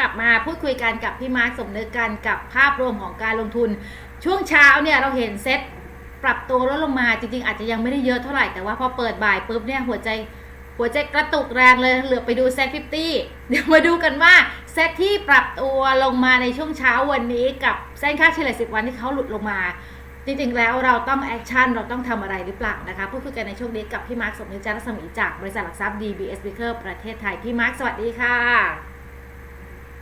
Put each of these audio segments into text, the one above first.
กลับมาพูดคุยกันกับพี่มาร์คสมนึกกันกับภาพรวมของการลงทุน ช่วงเช้าเนี่ยเราเห็นเซ็ตปรับตัวลดลงมาจริงๆ อาจจะยังไม่ได้เยอะเท่าไหร่แต่ว่าพอเปิดบ่ายปุ๊บเนี่ยหัวใจหัวใจกระตุกแรงเลยเหลือไปดูเซ็ตฟิฟตี้เดี๋ยวมาดูกันว่าเซ็ตที่ปรับตัวลงมาในช่วงเช้าวันนี้กับเส้นค่าเฉลี่ย10 วันที่เขาหลุดลงมา จริงๆแล้วเราต้องแอคชั่นเราต้องทำอะไรหรือเปล่านะคะพูดคุยกันในช่วงนี้กับพี่มาร์คสมนึกจันร์รัศมีจากบริษัทหลักทรัพย์ DBS b r o k e r ประเทศไทยพี่มาร์คสวัสดีค่ะ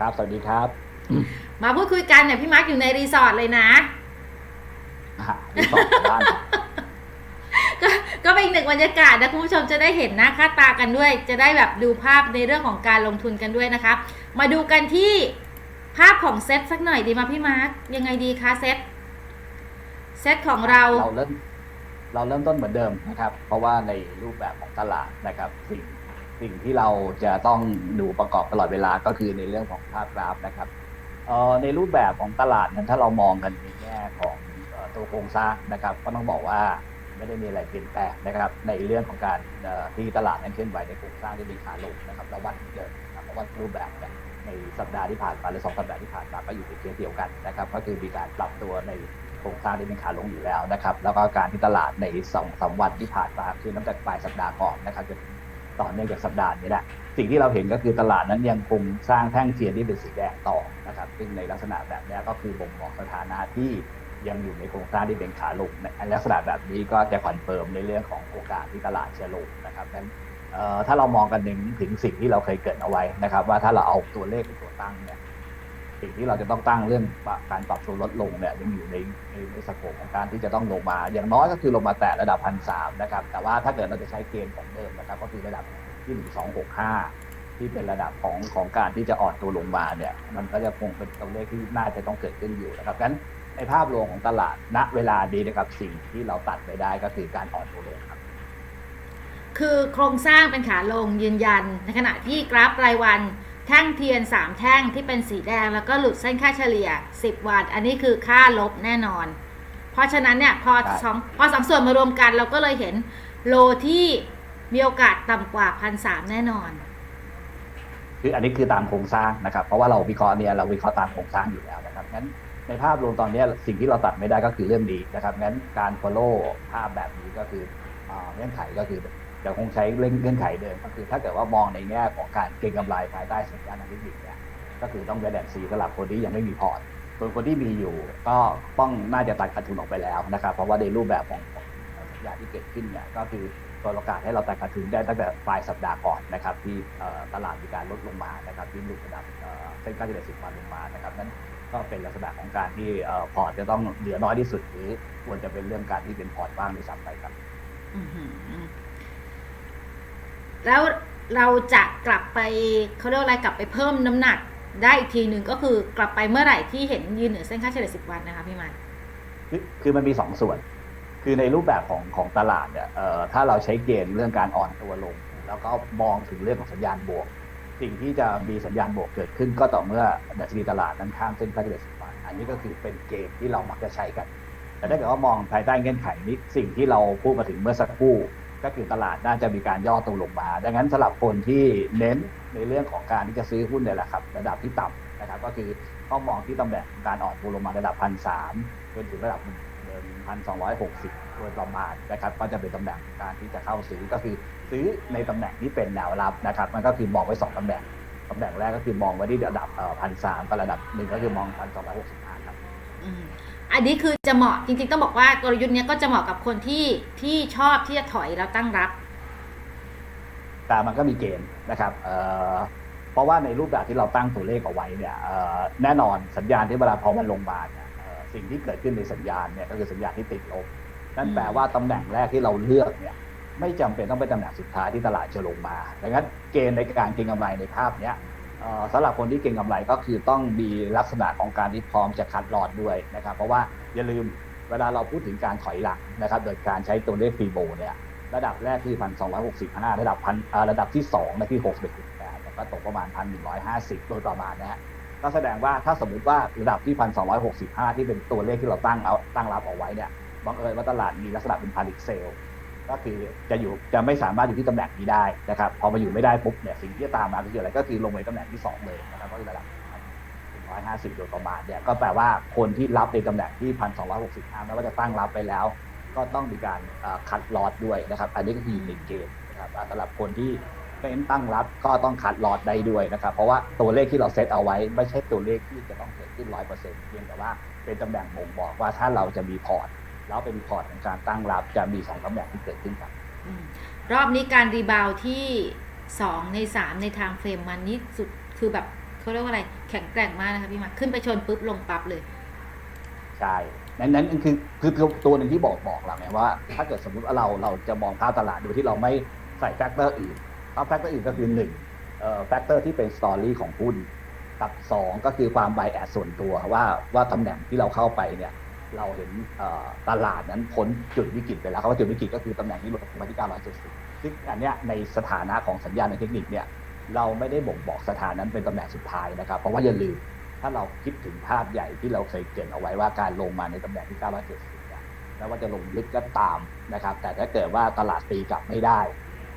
ครับ สวัสดีครับ มาพูดคุยกันเนี่ยพี่มาร์คอยู่ในรีสอร์ทเลยนะอะรีสอร์ทบ้านก็ก็เป็นอีกหนึ่งบรรยากาศนะคุณผู้ชมจะได้เห็นหน้าค่าตากันด้วย จะได้แบบดูภาพในเรื่องของการลงทุนกันด้วยนะคะ มาดูกันที่ภาพของเซตสักหน่อยดีมาพี่มาร์คยังไงดีคะเซตเซตของเราเราเริ่มเราเริ่มต้นเหมือนเดิมนะครับ เพราะว่าในรูปแบบของตลาดนะครับสิ่ง สิ่งที่เราจะต้องดูประกอบตลอดเวลาก็คือในเรื่องของภาพกราฟนะครับในรูปแบบของตลาดนั้นถ้าเรามองกันในแง่ของตัวโครงสร้างนะครับ ก็ต้องบอกว่าไม่ได้มีอะไรเปลี่ยนแปลงนะครับ ในเรื่องของการที่ตลาดนั้นเคลื่อนไหวในโครงสร้างที่มีขาลงนะครับแล้ววันเดิมนะครับเพราะว่ารูปแบบเนี่ยในสัปดาห์ที่ผ่านมาหรือสองสัปดาห์ที่ผ่านมาก็อยู่ในเคสเดียวกันนะครับ ก็คือมีการปรับตัวในโครงสร้างที่เป็นขาลงอยู่แล้วนะครับ แล้วก็การที่ตลาดในสองสามวันที่ผ่านมาคือตั้งแต่ปลายสัปดาห์ก่อนนะครับจน ต่อเนื่องจากสัปดาห์นี้แหละสิ่งที่เราเห็นก็คือตลาดนั้นยังคงสร้างแท่งเทียนที่เป็นสีแดงต่อนะครับ ซึ่งในลักษณะแบบนี้ก็คือบ่งบอกสถานะที่ยังอยู่ในโครงสร้างที่เป็นขาลงในลักษณะแบบนี้ก็จะคอนเฟิร์มในเรื่องของโอกาสที่ตลาดจะลงนะครับนั้นถ้าเรามองกันถึงถึงสิ่งที่เราเคยเกิดเอาไว้นะครับ ว่าถ้าเราเอาตัวเลขเป็นตัวตั้งเนี่ย สิ่งที่เราจะต้องตั้งเรื่องการปรับตัวลดลงเนี่ยยังอยู่ในในในสโคปของการที่จะต้องลงมา อย่างน้อยก็คือลงมาแตะระดับพันสามนะครับ แต่ว่าถ้าเกิดเราจะใช้เกณฑ์ของเดิมนะครับ ก็คือระดับที่หนึ่งสองหกห้าที่เป็นระดับของของการที่จะอ่อนตัวลงมาเนี่ย มันก็จะคงเป็นตัวเลขที่น่าจะต้องเกิดขึ้นอยู่นะครับงั้นในภาพรวมของตลาดณเวลาดีนะครับสิ่งที่เราตัดไปได้ก็คือการอ่อนตัวลงครับคือโครงสร้างเป็นขาลงยืนยันในขณะที่กราฟรายวัน แท่งเทียน 3 แท่งที่เป็นสีแดงแล้วก็หลุดเส้นค่าเฉลี่ย 10 วัน อันนี้คือค่าลบแน่นอน เพราะฉะนั้นเนี่ยพอใช่ สองพอสองส่วนมารวมกันเราก็เลยเห็นโลที่มีโอกาสต่ำกว่าพันสแน่นอน คืออันนี้คือตามโครงสร้างนะครับ เพราะว่าเราวิเคราะห์เนี่ยเราวิเคราะห์ตามโครงสร้างอยู่แล้วนะครับงั้นในภาพรวมตอนนี้สิ่งที่เราตัดไม่ได้ก็คือเรื่องนี้นะครับงั้นการ follow ภาพแบบนี้ก็คืออ่าเงื่อนไขก็คือ เดี๋ยวคงใช้เรื่องเงื่อนไขเดิมก็คือ ถ้าเกิดว่ามองในแง่ของการเก็งกำไรภายใต้สัญญาณทางเทคนิคเนี่ยก็คือต้องแบดแดซีสำหรับคนที่ยังไม่มีพอร์ตส่วนคนที่มีอยู่ ก็ต้องน่าจะตัดขาดทุนออกไปแล้วนะครับ เพราะว่าในรูปแบบของของสัญญาที่เกิดขึ้นเนี่ยก็คือเปิดโอกาสให้เราตัดขาดทุนได้ตั้งแต่ปลายสัปดาห์ก่อนนะครับ ที่ตลาดมีการลดลงมานะครับที่ลุดระดับเส้นค่าเฉลี่ยสิบวันลงมานะครับนั้นก็เป็นลักษณะของการที่พอร์ตจะต้องเหลือน้อยที่สุดหรือควรจะเป็นเรื่องการที่เป็นพอร์ตบ้างด้วยซ้ำไปครับอือ แล้วเราจะกลับไปเขาเรียกว่าอะไรกลับไปเพิ่มน้ำหนักได้อีกทีหนึ่งก็คือกลับไปเมื่อไหร่ที่เห็นยืนเหนือเส้นค่าเฉลี่ย10วันนะคะพี่มันคือคือมันมีสองส่วน คือในรูปแบบของของตลาดเนี่ยเอ่อถ้าเราใช้เกณฑ์เรื่องการอ่อนตัวลง แล้วก็มองถึงเรื่องของสัญญาณบวก สิ่งที่จะมีสัญญาณบวกเกิดขึ้นก็ต่อเมื่อดัชนีตลาดนั้นข้ามเส้นค่าเฉลี่ยสิบวันอันนี้ก็คือเป็นเกณฑ์ที่เรามักจะใช้กัน แต่ถ้าเกิดว่ามองภายใต้เงื่อนไขนี้สิ่งที่เราพูดมาถึงเมื่อสักครู่ ก็คือตลาดน่าจะมีการย่อตัวลงมา ดังนั้นสำหรับคนที่เน้นในเรื่องของการที่จะซื้อหุ้นเนี่ยแหละครับ ระดับที่ต่ำนะครับ ก็คือต้องมองที่ตำแหน่งการอ่อนตัวลงมาระดับพันสามจนถึงระดับเดิมพันสองร้อยหกสิบโดยประมาณนะครับก็จะเป็นตำแหน่งการที่จะเข้าซื้อก็คือซื้อในตำแหน่งที่เป็นแนวรับนะครับ มันก็คือมองไว้สองตำแหน่งตำแหน่งแรกก็คือมองไว้ที่ระดับพันสามกับระดับหนึ่งก็คือมองพันสองร้อยหกสิบห้าครับ อันนี้คือจะเหมาะจริงๆ ต้องบอกว่ากลยุทธ์เนี้ยก็จะเหมาะกับคนที่ที่ชอบที่จะถอยแล้วตั้งรับ แต่มันก็มีเกณฑ์นะครับเอ่อเพราะว่าในรูปแบบที่เราตั้งตัวเลขเอาไว้เนี่ยเอ่อแน่นอนสัญญาณที่เวลาพอมันลงมาเนี่ยสิ่งที่เกิดขึ้นในสัญญาณเนี่ยก็คือสัญญาณที่ติดลบนั่นแปลว่าตำแหน่งแรกที่เราเลือกเนี่ยไม่จำเป็นต้องเป็นตำแหน่งสุดท้ายที่ตลาดจะลงมาดังนั้นเกณฑ์ในการเก็งกำไรในภาพเนี้ย สำหรับคนที่เก็งกำไรก็คือต้องมีลักษณะของการที่พร้อมจะคัดลอดด้วยนะครับ เพราะว่าอย่าลืมเวลาเราพูดถึงการถอยหลังนะครับ โดยการใช้ตัวเลขฟีโบเนี่ยระดับแรกที่พันสองร้อยหกสิบห้าระดับพันระดับที่สองนะที่หกสิบแปดก็ตกประมาณพันหนึ่งร้อยห้าสิบโดยประมาณนะฮะก็แสดงว่าถ้าสมมติว่าระดับที่พันสองร้อยหกสิบห้าที่เป็นตัวเลขที่เราตั้งเอาตั้งรับเอาไว้เนี่ยบังเอิญว่าตลาดมีลักษณะเป็นพานิคเซล ก็คือจะอยู่จะไม่สามารถอยู่ที่ตำแหน่งนี้ได้นะครับพอมาอยู่ไม่ได้ปุ๊บเนี่ยสิ่งที่จะตามมาคืออะไรก็คือลงในตำแหน่งที่สองเลยนะครับก็คือระดับ150โดยประมาณเนี่ยก็แปลว่าคนที่รับในตำแหน่งที่1,265ไม่ว่าจะตั้งรับไปแล้ว ก็ต้องมีการคัดลอตด้วยนะครับ อันนี้ก็คือในเกณฑ์นะครับสำหรับคนที่เป็นตั้งรับก็ต้องคัดลอตได้ด้วยนะครับ เพราะว่าตัวเลขที่เราเซตเอาไว้ ไม่ใช่ตัวเลขที่จะต้องเกิดขึ้น100%เพียงแต่ว่าเป็นตำแหน่งบ่งบอกว่าถ้าเราจะมีพอร์ต แล้วเป็นพอร์ตของการตั้งรับจะมีสองตำแหน่งที่เกิดขึ้นครับอืมรอบนี้การรีบาวด์ที่2ใน3ในทางเฟรมมันนี่สุดคือแบบเขาเรียกว่าอะไรแข็งแกร่งมากนะคะพี่มาร์คขึ้นไปชนปุ๊บลงปั๊บเลย ใช่นั้นนั้นคือคือคือตัวหนึ่งที่บอกบอกเราไงว่า ถ้าเกิดสมมติว่าเราเราจะมองภาพตลาดโดยที่เราไม่ใส่แฟกเตอร์อื่นเพราะแฟกเตอร์อื่นก็คือหนึ่งเอ่อแฟกเตอร์ที่เป็นสตอรี่ของหุ้นกับสองก็คือความไบแอดส่วนตัวว่าว่าตำแหน่งที่เราเข้าไปเนี่ย เราเห็นเอ่อตลาดนั้นพ้นจุดวิกฤตไปแล้วครับว่าจุดวิกฤตก็คือตำแหน่งที่ลดลงมาที่970ซึ่งอันเนี้ยในสถานะของสัญญาณในเทคนิคเนี่ยเราไม่ได้บ่งบอกสถานะนั้นเป็นตำแหน่งสุดท้ายนะครับ เพราะว่าอย่าลืมถ้าเราคิดถึงภาพใหญ่ที่เราเคยเกรินเอาไว้ว่าการลงมาในตำแหน่งที่ 970เนี่ยไม่ว่าจะลงลึกก็ตามนะครับ แต่ถ้าเกิดว่าตลาดตีกลับไม่ได้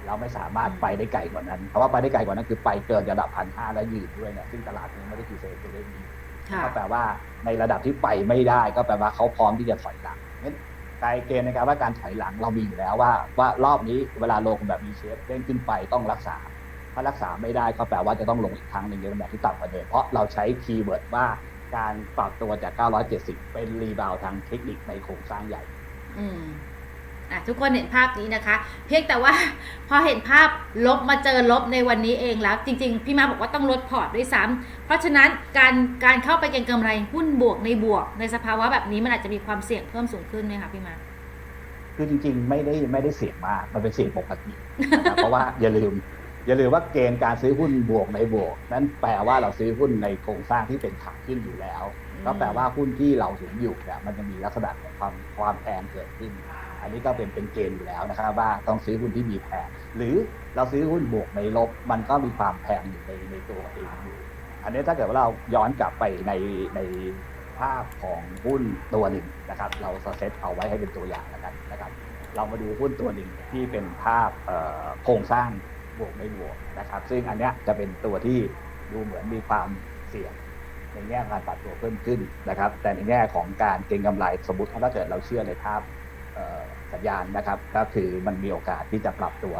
เราไม่สามารถไปได้ไกลกว่านั้น เพราะว่าไปได้ไกลกว่านั้นคือไปเกินระดับพันห้าและยืนด้วยเนี่ยซึ่งตลาดนี้ไม่ได้คือเซฟตัวเลขนี้ค่ะก็แปลว่า ในระดับที่ไปไม่ได้ก็แปลว่าเขาพร้อมที่จะถอยหลังงั้นกเกณฑ์ในการว่าการถอยหลังเรามีอยู่แล้วว่า ว่ารอบนี้เวลาลงแบบมีเชฟเด้งขึ้นไปต้องรักษา ถ้ารักษาไม่ได้ก็แปลว่าจะต้องลงอีกครั้งหนึ่งในตำแหน่งที่ต่ำกว่าเดิมเพราะเราใช้คีย์เวิร์ดว่าการปรับตัวจาก 970 เป็นรีบาวทางเทคนิคในโครงสร้างใหญ่ อะทุกคนเห็นภาพนี้นะคะ เพียงแต่ว่าพอเห็นภาพลบมาเจอลบในวันนี้เองแล้ว จริง ๆ พี่มาบอกว่าต้องลดพอร์ตด้วยซ้ำเพราะฉะนั้นการการเข้าไปเก็งกำไรหุ้นบวกในบวก ในสภาวะแบบนี้มันอาจจะมีความเสี่ยงเพิ่มสูงขึ้นไหมคะพี่มาคือจริง ๆ ไม่ได้ไม่ได้เสี่ยงมากมันเป็นเสี่ยงปกติเพราะว่าอย่าลืม อย่าลืมว่าเกณฑ์การซื้อหุ้นบวกในบวก นั้นแปลว่าเราซื้อหุ้นในโครงสร้างที่เป็นขาขึ้นอยู่แล้ว ก็แปลว่าหุ้นที่เราถืออยู่เนี่ยมันจะมีลักษณะของความความแพงเกิดขึ้น อันนี้ก็เป็นเป็นเกณฑ์อยู่แล้วนะครับว่าต้องซื้อหุ้นที่มีแพงหรือเราซื้อหุ้นบวกในลบ มันก็มีความแพงอยู่ในในตัวเองอยู่อันนี้ถ้าเกิดว่าเราย้อนกลับไปในในภาพของหุ้นตัวหนึ่งนะครับ เราเซตเอาไว้ให้เป็นตัวอย่างแล้วกันนะครับ เรามาดูหุ้นตัวหนึ่งที่เป็นภาพโครงสร้างบวกไม่บวกนะครับ ซึ่งอันนี้จะเป็นตัวที่ดูเหมือนมีความเสี่ยงในแง่การปรับตัวเพิ่มขึ้นนะครับ แต่ในแง่ของการเก็งกำไรสมมติถ้าเกิดเราเชื่อในภาพ สัญญาณนะครับ ก็คือมันมีโอกาสที่จะปรับตัว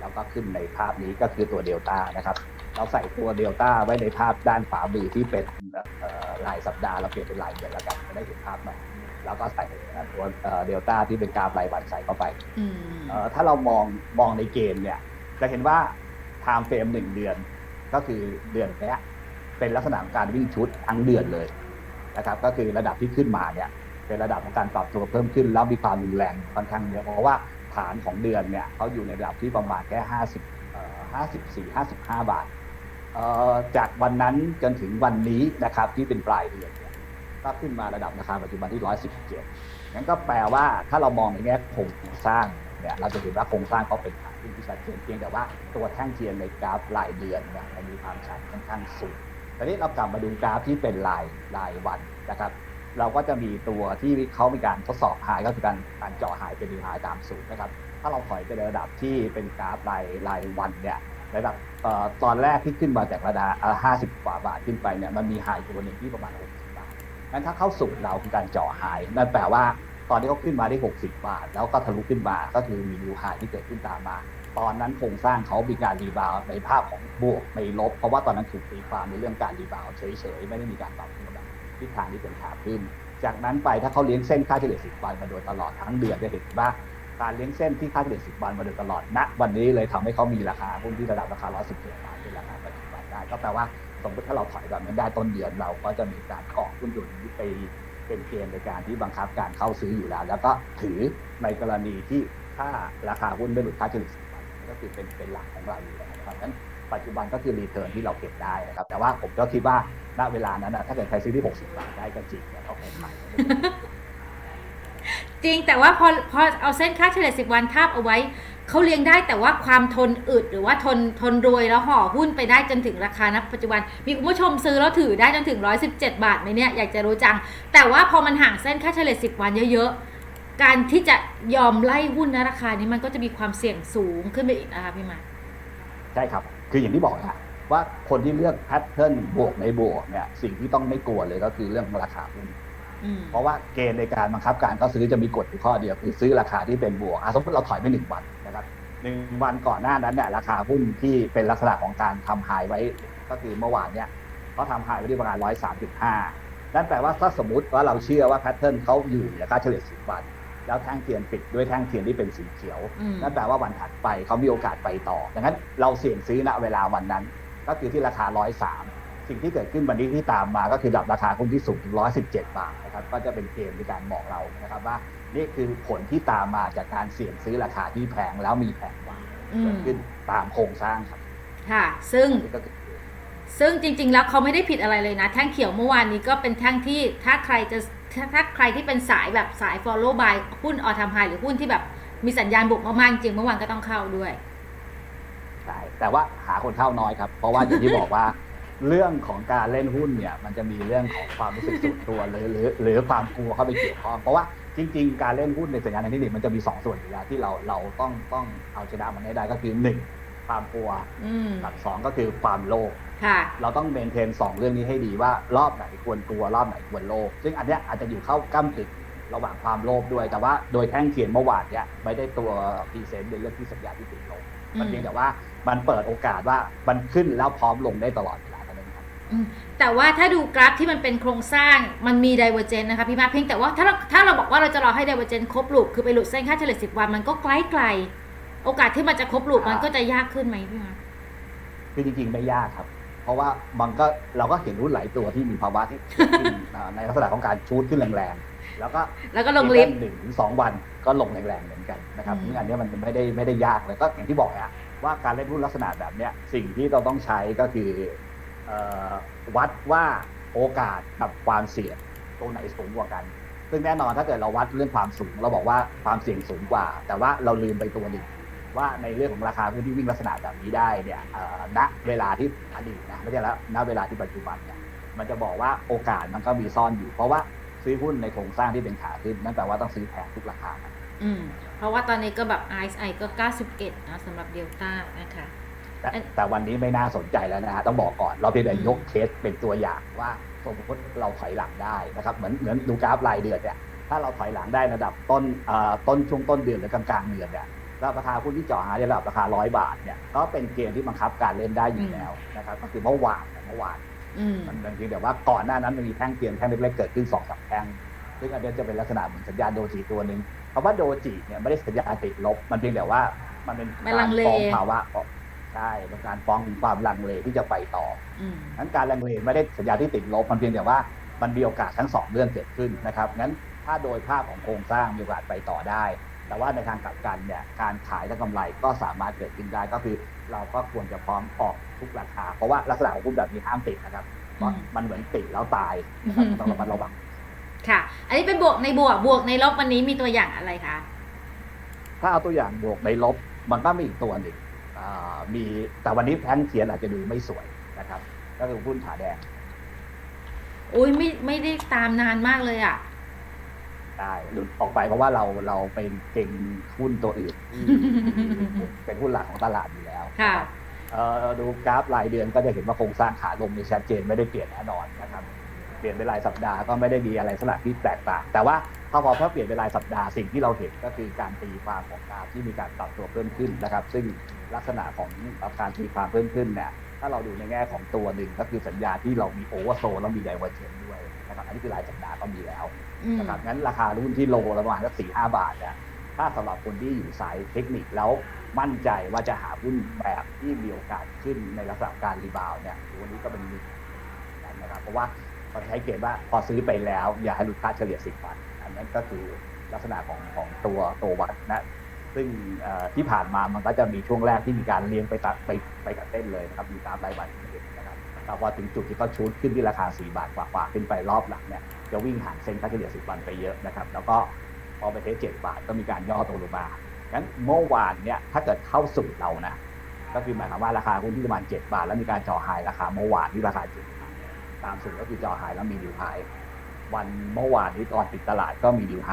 แล้วก็ขึ้นในภาพนี้ก็คือตัวเดลต้านะครับเราใส่ตัวเดลต้าไว้ในภาพด้านขวามือที่เป็นเอ่อรายสัปดาห์เราเปลี่ยนเป็นรายเดือนแล้วกันจะได้เห็นภาพใหม่แล้วก็ใส่ตัวเดลต้าที่เป็นกราฟรายวันใส่เข้าไปอืมเอ่อถ้าเรามองมองในเกมเนี่ย จะเห็นว่าไทม์เฟรมหนึ่งเดือนก็คือเดือนเนี้ยเป็นลักษณะของการวิ่งชุดทั้งเดือนเลยนะครับ ก็คือระดับที่ขึ้นมาเนี่ย เป็นระดับของการปรับตัวเพิ่มขึ้น แล้วมีความรุนแรงค่อนข้างเยอะเพราะว่าฐานของเดือนเนี่ยเขาอยู่ในระดับที่ประมาณแค่ห้าสิบห้าสิบสี่ห้าสิบห้าบาทจากวันนั้นจนถึงวันนี้นะครับที่เป็นปลายเดือนเนี่ยก็ขึ้นมาระดับราคาปัจจุบันที่ร้อยสิบเจ็ดงั้นก็แปลว่าถ้าเรามองในแง่โครงสร้างเนี่ยเราจะเห็นว่าโครงสร้างเขาเป็นขาขึ้นที่ชัดเจนเพียงแต่ว่าตัวแท่งเทียนในกราฟรายเดือนเนี่ยมันมีความชันค่อนข้างสูงทีนี้เรากลับมาดูกราฟที่เป็นรายรายวันนะครับ เราก็จะมีตัวที่เขามีการทดสอบหายก็คือการการเจาะหายเป็นดีหายตามสูตรนะครับ ถ้าเราถอยไปในระดับที่เป็นกราฟรายรายวันเนี่ยระดับตอนแรกที่ขึ้นมาจากระดับห้าสิบกว่าบาทขึ้นไปเนี่ยมันมีหายตัวหนึ่งที่ประมาณหกสิบาทงั้นถ้าเข้าสู่เราคือการเจาะไฮนั่นแปลว่าตอนที่เขาขึ้นมาได้ 60 บาท แล้วก็ทะลุขึ้นมาก็คือมีนิวไฮที่เกิดขึ้นตามมา ตอนนั้นโครงสร้างเขามีการรีบาวในภาพของบวกไม่ลบ เพราะว่าตอนนั้นถูกตีความในเรื่องการรีบาวเฉยๆ ไม่ได้มีการปรับตัวแบบ ทิศทางที่เป็นขาขึ้น จากนั้นไปถ้าเขาเลี้ยงเส้นค่าเฉลี่ย10วันมาโดยตลอดทั้งเดือนจะเห็นว่าการเลี้ยงเส้นที่ค่าเฉลี่ย10วันมาโดยตลอดณวันนี้เลยทำให้เขามีราคาหุ้นที่ระดับราคา117บาทเป็นราคาปัจจุบันได้ ก็แปลว่าสมมติถ้าเราถอยแบบนั้นได้ต้นเดือนเราก็จะมีการเกาะหุ้นตัวนี้ไปเป็นเกณฑ์ในการที่บังคับการเข้าซื้ออยู่แล้ว แล้วก็ถือในกรณีที่ถ้าราคาหุ้นไม่หลุดค่าเฉลี่ย ก็คือเป็นเป็นหลักของเราอยู่แล้วนะครับดังนั้นปัจจุบันก็คือรีเทิร์นที่เราเก็บได้นะครับ แต่ว่าผมก็คิดว่าณเวลานั้นนะถ้าเกิดใครซื้อที่ 60 บาทได้ก็จริงแต่เขาคงขายไม่ได้จริงแต่ว่าพอพอเอาเส้นค่าเฉลี่ย10 วันทาบเอาไว้เขาเลี้ยงได้แต่ว่าความทนอึดหรือว่าทนทนรวยแล้วห่อหุ้นไปได้จนถึงราคาณปัจจุบัน มีคุณผู้ชมซื้อแล้วถือได้จนถึง 117 บาทไหมเนี่ยอยากจะรู้จัง แต่ว่าพอมันห่างเส้นค่าเฉลี่ย10 วันเยอะๆ การที่จะยอมไล่หุ้นนะราคานี้มันก็จะมีความเสี่ยงสูงขึ้นไปอีกนะคะพี่มาใช่ครับ คืออย่างที่บอกนะว่าคนที่เลือกแพทเทิร์นบวกในบวกเนี่ยสิ่งที่ต้องไม่กลัวเลยก็คือเรื่องของราคาหุ้นอืมเพราะว่าเกณฑ์ในการบังคับการก็ซื้อจะมีกฎอยู่ข้อเดียวคือซื้อราคาที่เป็นบวกอะสมมติเราถอยไปหนึ่งวันนะครับหนึ่งวันก่อนหน้านั้นเนี่ยราคาหุ้นที่เป็นลักษณะของการทำไฮไว้ ก็คือเมื่อวานเนี่ยเขาทำไฮไว้ที่ประมาณร้อยสามจุดห้านั่นแปลว่าถ้าสมมติว่าเราเชื่อว่าแพทเทิร์นเขาอยู่ในค่าเฉลี่ยสิบวัน แล้วแท่งเทียนปิดด้วยแท่งเทียนที่เป็นสีเขียวอืมนั่นแปลว่าวันถัดไปเขามีโอกาสไปต่อดังนั้นเราเสี่ยงซื้อณเวลาวันนั้น ก็คือที่ราคา 103 สิ่งที่เกิดขึ้นวันนี้ที่ตามมาก็คือดับราคาหุ้นที่สูงถึง117 บาทนะครับก็จะเป็นเกณฑ์ในการบอกเรานะครับว่านี่คือผลที่ตามมาจากการเสี่ยงซื้อราคาที่แพงแล้วมีแผงวางอืเกิมดขึ้นตามโครงสร้างครับค่ะ ซึ่งนี่ก็คือซึ่งจริง ๆ แล้วเขาไม่ได้ผิดอะไรเลยนะ แท่งเขียวเมื่อวานนี้ก็เป็นแท่งที่ถ้าใครจะ ถ้าใครที่เป็นสายแบบสาย follow by หุ้นออทามไฮหรือหุ้นที่แบบมีสัญญาณบวกมากๆจริงเมื่อวานก็ต้องเข้าด้วยใช่แต่ว่าหาคนเข้าน้อยครับ เพราะว่าอย่างที่บอกว่า เรื่องของการเล่นหุ้นเนี่ย มันจะมีเรื่องของความรู้สึกส่วนตัวหรือหรือ หรือความกลัวเข้าไปเกี่ยวข้องเพราะว่าจริง ๆ การเล่นหุ้นในสัญญาณทางเทคนิคมันจะมีสองส่วนอยู่แล้วที่เราเราต้องต้องเอาชนะมันให้ได้ก็คือหนึ่ง ความกลัวอืมกับสองก็คือความโลภค่ะเราต้องเมนเทนสองเรื่องนี้ให้ดีว่ารอบไหนควรกลัวรอบไหนควรโลภซึ่งอันเนี้ยอาจจะอยู่เข้าก้ากึ่งระหว่างความโลภด้วย แต่ว่าโดยแท่งเทียนเมื่อวานเนี้ยไม่ได้ตัวพรีเซนต์ในเรื่องที่สัญญาณที่ติดลงมันเพียงแต่ว่ามันเปิดโอกาสว่ามันขึ้นแล้วพร้อมลงได้ตลอดเวลาเท่านั้นครับอืมแต่ว่าถ้าดูกราฟที่มันเป็นโครงสร้างมันมี divergence นะคะพี่มาร์คเพียงแต่ว่าถ้าเราถ้าเราบอกว่าเราจะรอให้ divergence ครบลูปคือไปหลุดเส้นค่าเฉลี่ย10 วันมันก็ใกล้ไกล โอกาสที่มันจะครบลูปมันก็จะยากขึ้นไหมพี่มาร์คคือจริงๆไม่ยากครับ เพราะว่ามันก็เราก็เห็นหุ้นหลายตัวที่มีภาวะที่ขึ้นอ่าในลักษณะของการชูดขึ้นแรงๆแล้วก็แล้วก็ลงลิฟต์หนึ่งถึงสองวันก็ลงแรงๆเหมือนกันนะครับอืมซึ่งอันเนี้ยมันไม่ได้ไม่ได้ยากเลยก็อย่างที่บอกอะว่าการเล่นหุ้นลักษณะแบบเนี้ยสิ่งที่เราต้องใช้ก็คือเอ่อวัดว่าโอกาสกับความเสี่ยงตัวไหนสูงกว่ากัน ซึ่งแน่นอนถ้าเกิดเราวัดเรื่องความสูง เราบอกว่าความเสี่ยงสูงกว่า แต่ว่าเราลืมไปตัวหนึ่ง ว่าในเรื่องของราคาหุ้นที่วิ่งลักษณะแบบนี้ได้เนี่ยเอ่อณเวลาที่อดีตนะไม่ใช่แล้วณเวลาที่ปัจจุบันเนี่ยมันจะบอกว่าโอกาสมันก็มีซ่อนอยู่ เพราะว่าซื้อหุ้นในโครงสร้างที่เป็นขาขึ้นนั่นแปลว่าต้องซื้อแพงทุกราคาครับอืมเพราะว่าตอนนี้ก็แบบ RSI ก็ 91นะสำหรับเดลต้านะคะแต่อันแต่วันนี้ไม่น่าสนใจแล้วนะฮะต้องบอกก่อนเราเพียงแต่อืมยกเคสเป็นตัวอย่างว่าสมมติเราถอยหลังได้นะครับเหมือนเหมือนดูกราฟรายเดือนเนี่ยถ้าเราถอยหลังได้ระดับต้นเอ่อต้นช่วงต้นเดือนหรือกลางกลางๆเดือนเนี่ยแล้ว ราคาหุ้นที่เจาะหาในระดับราคาร้อยบาทเนี่ยก็เป็นเกณฑ์ที่บังคับการเล่นได้อยู่แล้วนะครับก็คือเมื่อวานเมื่อวานอืมมันเป็นเพียงแต่ว่าก่อนหน้านั้นมันมีแท่งเทียนแท่งเล็กๆเกิดขึ้นสองสามแท่งซึ่งอันเนี้ยจะเป็นลักษณะเหมือนสัญญาณโดจิตัวหนึ่งคำว่าโดจิเนี่ยไม่ได้สัญญาณติดลบ มันเพียงแต่ว่ามันเป็นมันกาลัรงเลฟ้องภาวะออกใช่เป็นการฟ้องถึงความลังเลที่จะไปต่ออืมนั้นการลังเลไม่ได้สัญญาณที่ติดลบ มันเพียงแต่ว่ามันมีโอกาสทั้งสองเรื่องเกิดขึ้นนะครับงั้นถ้าโดยภาพของโครงสร้างมีโอกาสไปต่อได้ แต่ว่าในทางกลับกันเนี่ยการขายและกำไรก็สามารถเกิดขึ้นได้ก็คือ เราก็ควรจะพร้อมออกทุกราคา เพราะว่าลักษณะของหุ้นแบบนี้ห้ามติดนะครับเพราะอืมมันเหมือนติดแล้วตายนะครับอืมต้องระมัดระวังค่ะ อันนี้เป็นบวกในบวกบวกในลบวันนี้มีตัวอย่างอะไรคะถ้าเอาตัวอย่างบวกในลบมันก็มีอีกตัวหนึ่งอ่ามีแต่วันนี้แท่งเทียนอาจจะดูไม่สวยนะครับ ก็คือหุ้นขาแดง อุ้ยไม่ไม่ได้ตามนานมากเลยอะ ได้หลุดออกไปเพราะว่าเราเราเป็นเก่งหุ้นตัวอื่นที่เป็นหุ้นหลักของตลาดอยู่แล้วค่ะนรับเอ่อดูกราฟรายเดือนก็จะเห็นว่าโครงสร้างขาลงมีชัดเจนไม่ได้เปลี่ยนแน่นอนนะครับเปลี่ยนเป็นรายสัปดาห์ก็ไม่ได้มีอะไรสลักที่แตกต่าง แต่ว่าพอพอถ้าเปลี่ยนเป็นรายสัปดาห์สิ่งที่เราเห็นก็คือการตีความของกราฟที่มีการปรับตัวเพิ่มขึ้นนะครับ ซึ่งลักษณะของการตีความเพิ่มขึ้นเนี่ยถ้าเราดูในแง่ของตัวหนึ่งก็คือสัญญาณที่เรามีโอเวอร์โซแล้วมีไดเวอร์เจนด้วยนะครับอันนี้คือรายสัปดาห์ก็มีแล้วอืม นะครับงั้นราคาหุ้นที่โลละประมาณสักสี่ห้าบาทนี่ยถ้าสำหรับคนที่อยู่สายเทคนิคแล้วมั่นใจว่าจะหาหุ้นแบบที่มีโอกาสขึ้นในลักษณะการรีบาวเนี่ยวันนี้ก็เป็นหนึ่งนะครับเพราะว่าเขาใช้เกณฑ์ว่าพอซื้อไปแล้ว อย่าให้หลุดค่าเฉลี่ยสิบวัน อันนั้นก็คือลักษณะของของตัวตัววัดนะซึ่งที่ผ่านมามันก็จะมีช่วงแรกที่มีการเลี้ยงไปตัดไปไปกับเต้นเลยนะครับมีตามรายวันที่เห็นนะครับแต่พอถึงจุดที่เขาชูดขึ้นที่ราคา 4 บาทกว่าๆขึ้นไปรอบหลังเนี่ย จะวิ่งห่างเส้นค่าเฉลี่ย 10 วันไปเยอะนะครับ แล้วก็พอไปเทส7บาทก็มีการย่อตัวลงมางั้นเมื่อวานเนี่ยถ้าเกิดเข้าสูตรเรานะ ก็คือหมายความว่าราคาหุ้นที่ประมาณ 7 บาท แล้วมีการจ่อไฮราคาเมื่อวานที่ราคา7บาทตามสูตรก็คือจ่อไฮแล้วมีดิวไฮวันเมื่อวานนี้ตอนปิดตลาดก็มีดิวไฮ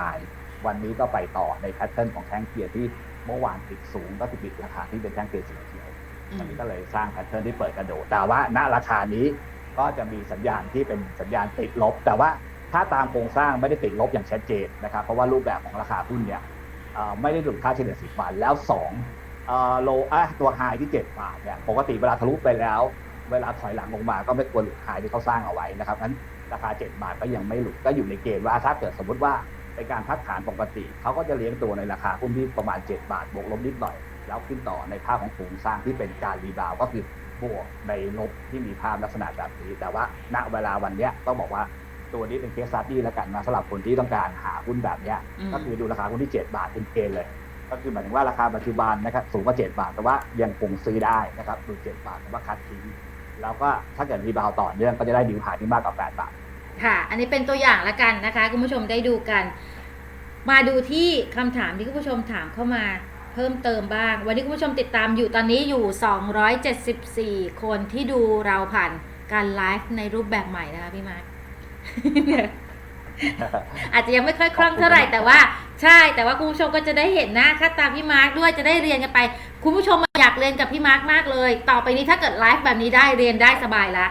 วันนี้ก็ไปต่อในแพทเทิร์นของแท่งเทียร์ที่เมื่อวานปิดสูงก็คือปิดราคาที่เป็นแท่งเทียร์สีเขียวอืมมันก็เลยสร้างแพทเทิร์นที่เปิดกระโดดแต่ว่าณราคานี้ก็จะมีสัญญาณที่เป็นสัญญาณติดลบ แต่ว่า ถ้าตามโครงสร้างไม่ได้ติดลบอย่างชัดเจนนะครับเพราะว่ารูปแบบของราคาหุ้นเนี่ยไม่ได้หลุดค่าเฉลี่ย10วันแล้ว2อโลอะตัวไฮที่ 7 บาทเนี่ยปกติเวลาทะลุไปแล้ว เวลาถอยหลังลงมาก็ไม่ควรหลุดไฮที่เขาสร้างเอาไว้นะครับงั้นราคา 7 บาทก็ยังไม่หลุดก็อยู่ในเกณฑ์ว่าถ้าเกิดสมมติว่าเป็นการพักฐานปกติ เขาก็จะเลี้ยงตัวในราคาหุ้นที่ประมาณ 7 บาทบวกลบนิดหน่อย แล้วขึ้นต่อในภาพของโครงสร้างที่เป็นการรีบาวก็คือบวกในลบที่มีภาพลักษณะแบบนี้ แต่ว่าณเวลาวันนี้ต้องบอกว่า ตัวนี้เป็นเคสสตัดดี้แล้วกันนะสำหรับคนที่ต้องการหาหุ้นแบบเนี้ยอืมก็คือดูราคาหุ้นที่ 7 บาทเป็นเกณฑ์เลย ก็คือหมายถึงว่าราคาปัจจุบันนะครับสูงกว่า 7 บาท แต่ว่ายังคงซื้อได้นะครับดู7บาทแต่ว่าคัดทิ้งแล้วก็ถ้าเกิดรีบาวด์ต่อเนื่องก็จะได้ดิวหาที่มากกว่า8บาทค่ะ อันนี้เป็นตัวอย่างละกันนะคะ คุณผู้ชมได้ดูกัน มาดูที่คำถามที่คุณผู้ชมถามเข้ามาเพิ่มเติมบ้าง วันนี้คุณผู้ชมติดตามอยู่ตอนนี้อยู่ 274 คนที่ดูเราผ่านการไลฟ์ในรูปแบบใหม่นะคะพี่มาร์ค อาจจะยังไม่ค่อยคล่องเท่าไหร่แต่ว่า ใช่แต่ว่าคุณผู้ชมก็จะได้เห็นหน้าค่าตาพี่มาร์คด้วยจะได้เรียนกันไป คุณผู้ชมอยากเรียนกับพี่มาร์คมากเลย ต่อไปนี้ถ้าเกิดไลฟ์แบบนี้ได้เรียนได้สบายละ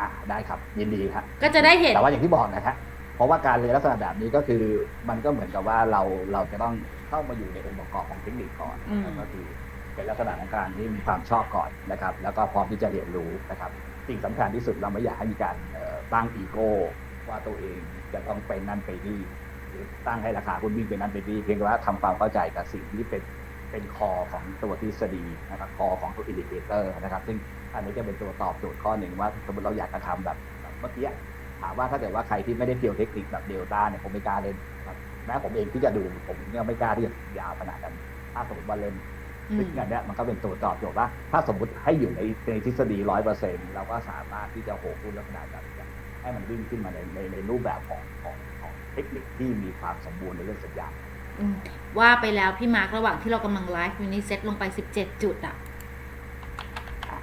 อ่าได้ครับยินดีครับก็จะได้เห็นแต่ว่าอย่างที่บอกนะครับเพราะว่าการเรียนลักษณะแบบนี้ก็คือ มันก็เหมือนกับว่าเราเราจะต้องเข้ามาอยู่ในองค์ประกอบของเทคนิคก่อนอืมก็คือเป็นลักษณะของการที่มีความชอบก่อนนะครับ แล้วก็พร้อมที่จะเรียนรู้นะครับ สิ่งสำคัญที่สุดเราไม่อยากให้มีการตั้งอีโก้ว่าตัวเองจะต้องเป็นนั่นไปนี่หรือตั้งให้ราคาหุ้นวิ่งเป็นนั่นไปนี่เพียงแต่ว่าทำความเข้าใจกับสิ่งที่เป็นเป็นคอของตัวทฤษฎีนะครับคอของตัวอินดิเคเตอร์นะครับซึ่งอันนี้จะเป็นตัวตอบโจทย์ข้อหนึ่งว่าสมมติเราอยากจะทำแบบแบบเมื่อกี้ถามว่าถ้าเกิดว่าใครที่ไม่ได้เที่ยวเทคนิคแบบเดลต้าเนี่ยผมไม่กล้าเล่นแม้ผมเองที่จะดูผมเนี่ยไม่กล้าที่จะยาวขนาดนั้นถ้าสมมติว่าเล่น ซึ่มงอันเนี้ยมันก็เป็นตัวตอบโจทย์ว่า ถ้าสมมติให้อยู่ในในทฤษฎีร้อยเปอร์เซ็นต์เราก็สามารถที่จะโหหุ้นลักษณะแบบนี้ให้มันวิ่งขึ้นมาในในในรูปแบบของของของเทคนิคที่มีความสมบูรณ์ในเรื่องสัญญาณอืมว่าไปแล้วพี่มาร์คระหว่างที่เรากำลังไลฟ์มินิเซ็ตลงไป 17 จุดอะอ่า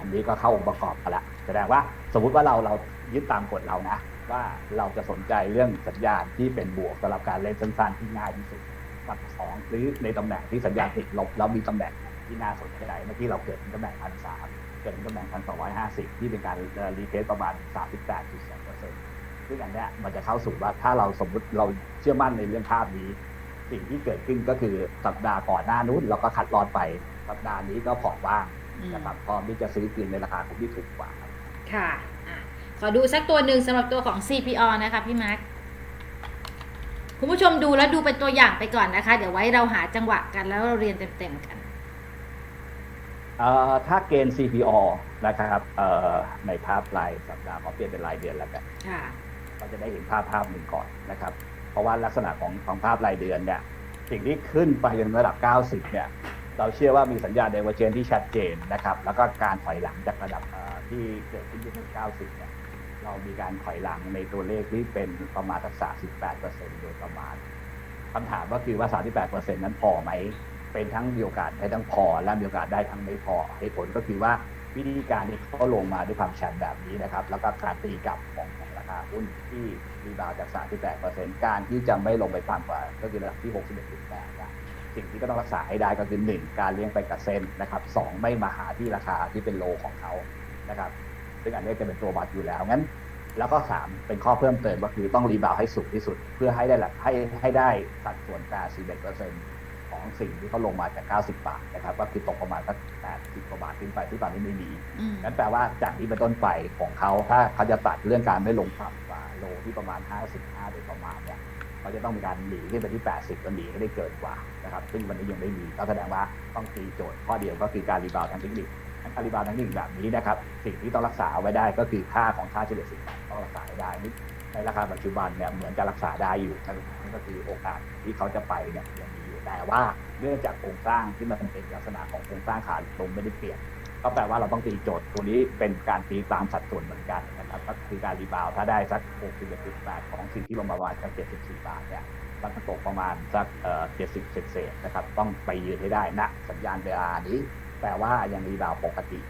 อันนี้ก็เข้าองค์ประกอบกันละแสดงว่าสมมุติว่าเราเรายึดตามกฎเรานะ ว่าเราจะสนใจเรื่องสัญญาณที่เป็นบวกสำหรับการเล่นสั้นๆที่ง่ายที่สุด กับสองหรือในตำแหน่งที่สัญญาณติดลบแล้วมีตำแหน่งที่น่าสนใจเมื่อกี้เราเกิดที่ตำแหน่งพันสามเกิดที่ตำแหน่งพันสองร้อยห้าสิบที่เป็นการรีเทสประมาณสามสิบแปดจุดสองเปอร์เซ็นต์ซึ่งอันเนี้ยมันจะเข้าสู่ว่าถ้าเราสมมติเราเชื่อมั่นในเรื่องภาพนี้ สิ่งที่เกิดขึ้นก็คือสัปดาห์ก่อนหน้านู้นเราก็คัดลอดไปสัปดาห์นี้ก็พอร์ตว่างอืมนะครับพร้อมที่จะซื้อคืนในราคาคุ้มที่ถูกกว่าครับค่ะอะขอดูสักตัวหนึ่งสำหรับตัวของ CPO นะคะพี่มาร์ค คุณผู้ชมดูแล้วดูเป็นตัวอย่างไปก่อนนะคะ เดี๋ยวไว้เราหาจังหวะกันแล้วเราเรียนเต็มๆกันเอ่อถ้าเกณฑ์ CPO นะครับเอ่อในภาพรายสัปดาห์ขอเปลี่ยนเป็นรายเดือนแล้วกันค่ะเราจะได้เห็นภาพภาพหนึ่งก่อนนะครับ เพราะว่าลักษณะของของภาพรายเดือนเนี่ยสิ่งที่ขึ้นไปจนระดับ 90 เนี่ย เราเชื่อว่ามีสัญญาณเดเวอร์เจนที่ชัดเจนนะครับ แล้วก็การถอยหลังจากระดับเอ่อที่เกิดขึ้นที่ระดับ90 เนี่ย เรามีการถอยหลังในตัวเลขที่เป็นประมาณสัก38%โดยประมาณคำถามก็คือว่า 38%นั้นพอไหม เป็นทั้งมีโอกาสได้ทั้งพอ และมีโอกาสได้ทั้งไม่พอเหตุผลก็คือว่าวิธีการที่เขาลงมาด้วยความชันแบบนี้นะครับ แล้วก็การตีกลับของราคาหุ้นที่รีบาวด์จาก 38%การที่จะไม่ลงไปต่ำกว่า ก็คือระดับที่ 61.8สิ่งที่ก็ต้องรักษาให้ได้ก็คือ 1 การเลี้ยงไปกับเส้นนะครับสองไม่มาหาที่ราคาที่เป็นโลของเขานะครับ ซึ่งอันนี้จะเป็นตัววัดอยู่แล้วงั้น แล้วก็ 3 เป็นข้อเพิ่มเติมก็คือต้องรีบาวด์ให้สูงที่สุด เพื่อให้ได้หลักให้ให้ได้สัดส่วน81%ของสิ่งที่เขาลงมาจาก 90 บาทนะครับก็คือตกประมาณสัก80กว่าบาทขึ้นไปที่ตอนนี้ไม่มีอืมงั้นแปลว่าจากนี้เป็นต้นไปของเขาถ้าเขาจะตัดเรื่องการไม่ลงต่ำกว่าโลที่ประมาณ 55โดยประมาณเนี่ยเขาจะต้องมีการหนีขึ้นไปที่ 80ก็หนีให้ได้เกินกว่านะครับ ซึ่งวันนี้ยังไม่มีก็แสดงว่าต้องตีโจทย์ข้อเดียวก็คือการรีบาวด์ทางเทคนิค งั้นการรีบาวด์ทางเทคนิคแบบนี้นะครับ สิ่งที่ต้องรักษาเอาไว้ได้ก็คือค่าของค่าเฉลี่ยสินค้าต้องรักษาได้นี่ในราคาปัจจุบันเนี่ยเหมือนจะรักษาได้อยู่นั่นก็คือโอกาสที่เขาจะไปเนี่ยยังมีอยู่แต่ว่าเนื่องจากโครงสร้างที่มันเป็นลักษณะของโครงสร้างขาลงไม่ได้เปลี่ยนก็แปลว่าเราต้องตีโจทย์ตัวนี้เป็นการตีตามสัดส่วนเหมือนกันนะครับก็คือการรีบาวด์ถ้าได้สัก 61.8 ของสิ่งที่ลงมาประมาณสัก74 บาทเนี่ยมันตกประมาณสักเอ่อ70เศษนะครับต้องไปยืนให้ได้ณสัญญาณเวลานี้ แปลว่ายังรีบาวปกติ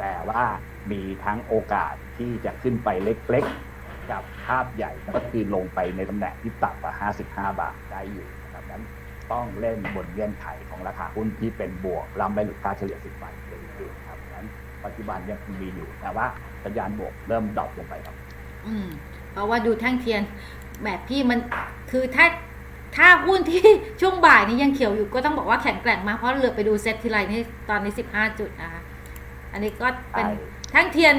แต่ว่ามีทั้งโอกาสที่จะขึ้นไปเล็กๆ กับภาพใหญ่ก็คือลงไปในตำแหน่งที่ต่ำกว่า 55 บาทได้อยู่นะครับนั้นต้องเล่นบนเงื่อนไขของราคาหุ้นที่เป็นบวกล้ำไปหลุดค่าเฉลี่ย 10วันเป็นจริงครับงั้นปัจจุบันยังคงมีอยู่ แต่ว่าสัญญาณบวกเริ่มดรอปลงไปครับ อืมเพราะว่าดูแท่งเทียนแบบพี่มันคือถ้า ถ้าหุ้นที่ช่วงบ่ายนี้ยังเขียวอยู่ก็ต้องบอกว่าแข็งแกร่งมากเพราะเหลือไปดูเซ็ตทีไรนี่ตอนนี้15จุดนะคะอันนี้ก็เป็นใช่แท่งเทียน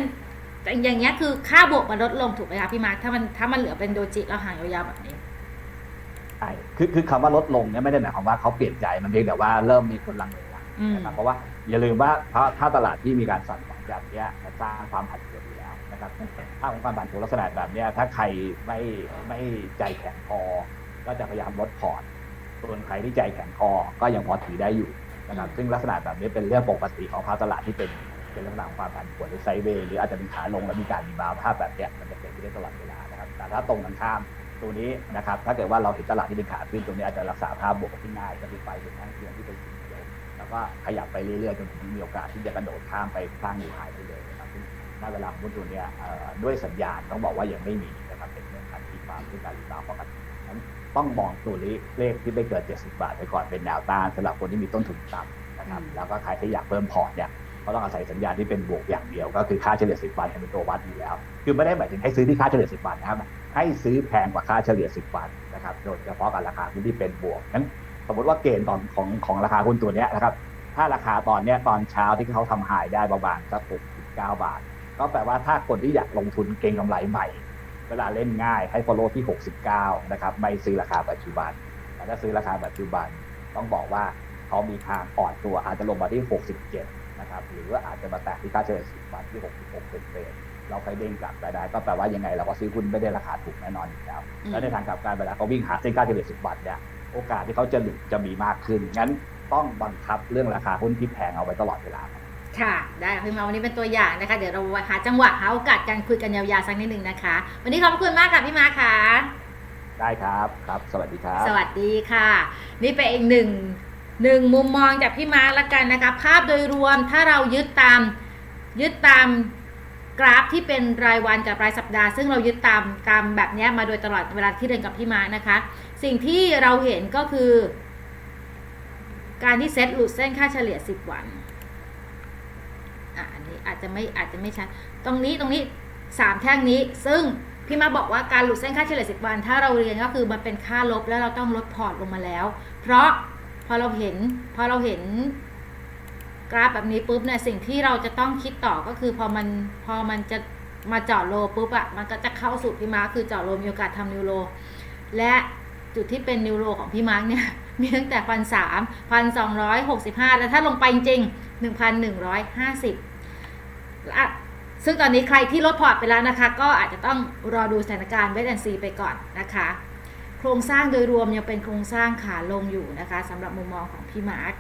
แต่อย่างเงี้ยคือค่าบวกมันลดลงถูกไหมคะพี่มาร์คถ้ามันถ้ามันเหลือเป็นโดจิแล้วห่างยาวๆแบบนี้ใช่คือคือคำว่าลดลงเนี่ยไม่ได้หมายความว่าเขาเปลี่ยนใจมันเพียงแต่ว่าเริ่มมีคนลังเลละอืมนะครับเพราะว่าอย่าลืมว่าถ้าถ้าตลาดที่มีการสั่นไหวแบบเนี้ยมันสร้างความผันผวนอยู่แล้วนะครับถ้าของความผันผวนลักษณะแบบเนี้ยถ้าใครไม่ไม่ใจแข็งพอ ก็จะพยายามลดพอร์ตส่วนใครที่ใจแข็งพอก็ยังพอถือได้อยู่นะครับซึ่งลักษณะแบบนี้เป็นเรื่องปกติของภาคตลาดที่เป็นเป็นลักษณะของความผันผวนหรือไซด์เวย์หรืออาจจะมีขาลงและมีการรีบาวด์ภาพแบบเนี้ยมันจะเกิดขึ้นได้ตลอดเวลานะครับแต่ถ้าตรงกันข้ามตัวนี้นะครับถ้าเกิดว่าเราเห็นตลาดที่เป็นขาขึ้นตรงนี้อาจจะรักษาภาพบวกที่ง่ายก็คือไปเป็นทั้งเทียนที่เป็นสีเขียวแล้วก็ขยับไปเรื่อยๆจนถึงมีโอกาสที่จะกระโดดข้ามไปสร้างนิวไฮได้เลยนะครับซึ่งณเวลาของหุ้นตัวเนี้ยเอ่อด้วยสัญญาณต้องบอกว่ายังไม่มีนะครับเป็นเรื่องการที่ความที่การรีบาวด์ปกตินั้น ต้องมองตัวเลขเลขที่ไม่เกิน70 บาทไปก่อนเป็นแนวต้านสำหรับคนที่มีต้นทุนต่ำนะครับอืมแล้วก็ใครที่อยากเพิ่มพอร์ตเนี่ยก็ต้องอาศัยสัญญาณที่เป็นบวกอย่างเดียว ก็คือค่าเฉลี่ย 10 วันเป็นตัววัดอยู่แล้ว คือไม่ได้หมายถึงให้ซื้อที่ค่าเฉลี่ย 10 วันนะครับ ให้ซื้อแพงกว่าค่าเฉลี่ย 10 วันนะครับโดยเฉพาะกับราคาหุ้นที่เป็นบวกงั้นสมมติว่าเกณฑ์ตอนของของราคาหุ้นตัวเนี้ยนะครับ ถ้าราคาตอนเนี้ยตอนเช้าที่เขาทำหายได้ประมาณสัก69 บาท ก็แปลว่าถ้าคนที่อยากลงทุนเก็งกำไรใหม่ เวลาเล่นง่ายให้ follow ที่ 69 นะครับ ไม่ซื้อราคาปัจจุบันแต่ถ้าซื้อราคาปัจจุบันต้องบอกว่าเขามีทางอ่อนตัวอาจจะลงมาที่ 67 นะครับ หรือว่าอาจจะมาแตะที่ค่าเฉลี่ย10วันที่ 66เป็นเศษเราไปเด้งกลับไปได้ก็แปลว่ายังไงเราก็ซื้อหุ้นไม่ได้ราคาถูกแน่นอนอยู่แล้วอืมแล้วในทางกลับการเวลาเขาวิ่งหาเส้นค่าเฉลี่ย10วันเนี่ยโอกาสที่เขาจะหลุดจะมีมากขึ้นงั้นต้องบังคับเรื่องราคาหุ้นที่แพงเอาไว้ตลอดเวลา ครับค่ะได้ค่ะพี่มาวันนี้เป็นตัวอย่างนะคะ เดี๋ยวเราหาจังหวะหาโอกาสการคุยกันยาวๆสักนิดหนึ่งนะคะ วันนี้ขอบคุณมากค่ะพี่มาค่ะได้ครับครับ สวัสดีครับ สวัสดีค่ะ นี่เป็นอีกหนึ่งหนึ่งมุมมองจากพี่มาร์คละกันนะคะ ภาพโดยรวมถ้าเรายึดตามยึดตามกราฟที่เป็นรายวันกับรายสัปดาห์ ซึ่งเรายึดตามตามแบบเนี้ยมาโดยตลอดเวลาที่เรียนกับพี่มาร์คนะคะ สิ่งที่เราเห็นก็คือ การที่เซ็ตหลุดเส้นค่าเฉลี่ย 10 วัน อาจจะไม่อาจจะไม่ชัด ตรงนี้ตรงนี้สามแท่งนี้ ซึ่งพี่มาบอกว่าการหลุดเส้นค่าเฉลี่ย10วัน ถ้าเราเรียนก็คือมันเป็นค่าลบแล้วเราต้องลดพอร์ตลงมาแล้ว เพราะพอเราเห็นพอเราเห็นกราฟแบบนี้ปุ๊บเนี่ยสิ่งที่เราจะต้องคิดต่อก็คือพอมันพอมันจะมาเจาะโลปุ๊บอะมันก็จะเข้าสู่พี่มาร์คคือเจาะโลมีโอกาสทำนิวโล และจุดที่เป็นนิวโรของพี่มาร์กเนี่ยมีตั้งแต่พันสามพันสองร้อยหกสิบห้าแล้วถ้าลงไปจริงหนึ่งพันหนึ่งร้อยห้าสิบ ซึ่งตอนนี้ใครที่ลดพอร์ตไปแล้วนะคะ ก็อาจจะต้องรอดูสถานการณ์เวทแอนซีไปก่อนนะคะ โครงสร้างโดยรวมยังเป็นโครงสร้างขาลงอยู่นะคะสำหรับมุมมองของพี่มาร์ค